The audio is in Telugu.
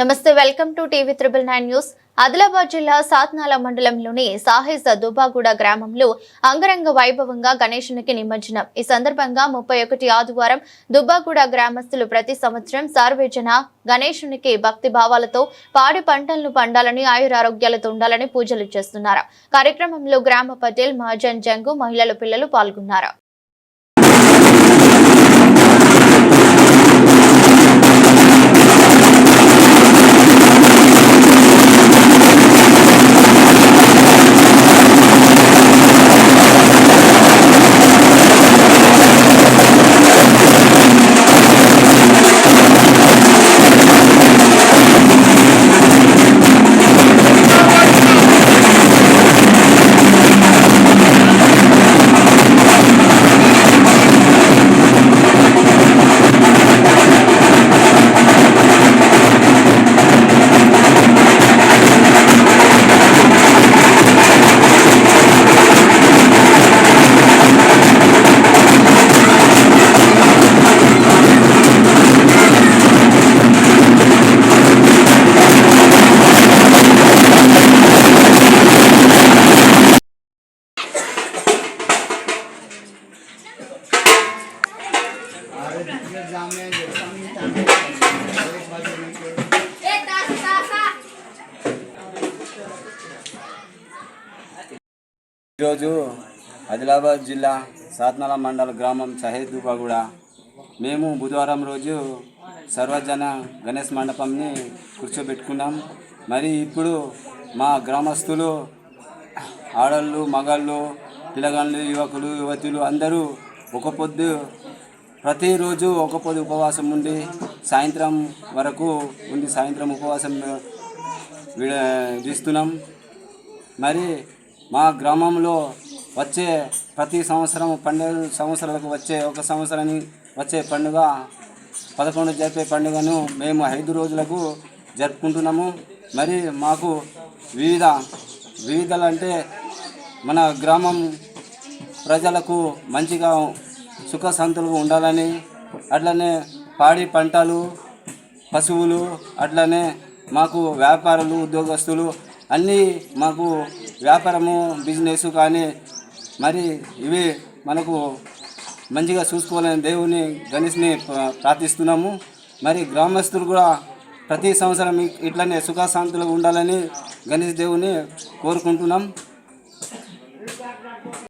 నమస్తే welcome to TV triple nine news. Adilabad జిల్లా సాత్నాల మండలంలోని సాహిజ్ దుబాగూడ గ్రామంలో అంగరంగ వైభవంగా గణేశునికి నిమజ్జనం. ఈ సందర్భంగా ముప్పై ఒకటి ఆదివారం దుబ్బాగూడ గ్రామస్తులు ప్రతి సంవత్సరం సార్వజన గణేశునికి భక్తి భావాలతో పాడి పంటలను పండాలని ఆయురారోగ్యాలతో ఉండాలని పూజలు చేస్తున్నారు. కార్యక్రమంలో గ్రామ పటేల్ మహాజన్ జంగు మహిళలు పిల్లలు పాల్గొన్నారు. ఈరోజు ఆదిలాబాద్ జిల్లా సాత్నాల మండల గ్రామం సహేదుబాగూడ మేము బుధవారం రోజు సర్వజన గణేష్ మండపంని కూర్చోబెట్టుకున్నాం. మరి ఇప్పుడు మా గ్రామస్తులు ఆడళ్ళు మగాళ్ళు పిల్లగాళ్ళు యువకులు యువతులు అందరూ ఒక పొద్దు ప్రతిరోజు ఒక పొద్దు ఉపవాసం ఉండి సాయంత్రం వరకు ఉండి సాయంత్రం ఉపవాసం విస్తున్నాం మరి మా గ్రామంలో వచ్చే ప్రతి సంవత్సరం పన్నెండు సంవత్సరాలకు వచ్చే ఒక సంవత్సరానికి వచ్చే పండుగ పదకొండు జరిపే పండుగను మేము ఐదు రోజులకు జరుపుకుంటున్నాము. మరి మాకు వివిధ వివిధలు అంటే మన గ్రామం ప్రజలకు మంచిగా సుఖశాంతులుగా ఉండాలని అట్లనే పాడి పంటలు పశువులు అట్లనే మాకు వ్యాపారులు ఉద్యోగస్తులు అన్నీ మాకు వ్యాపారము బిజినెస్ కానీ మరి ఇవి మనకు మంచిగా చూసుకోవాలని దేవుని గణేష్ని ప్రార్థిస్తున్నాము. మరి గ్రామస్తులు కూడా ప్రతి సంవత్సరం ఇట్లనే సుఖశాంతులుగా ఉండాలని గణేష్ దేవుని కోరుకుంటున్నాం.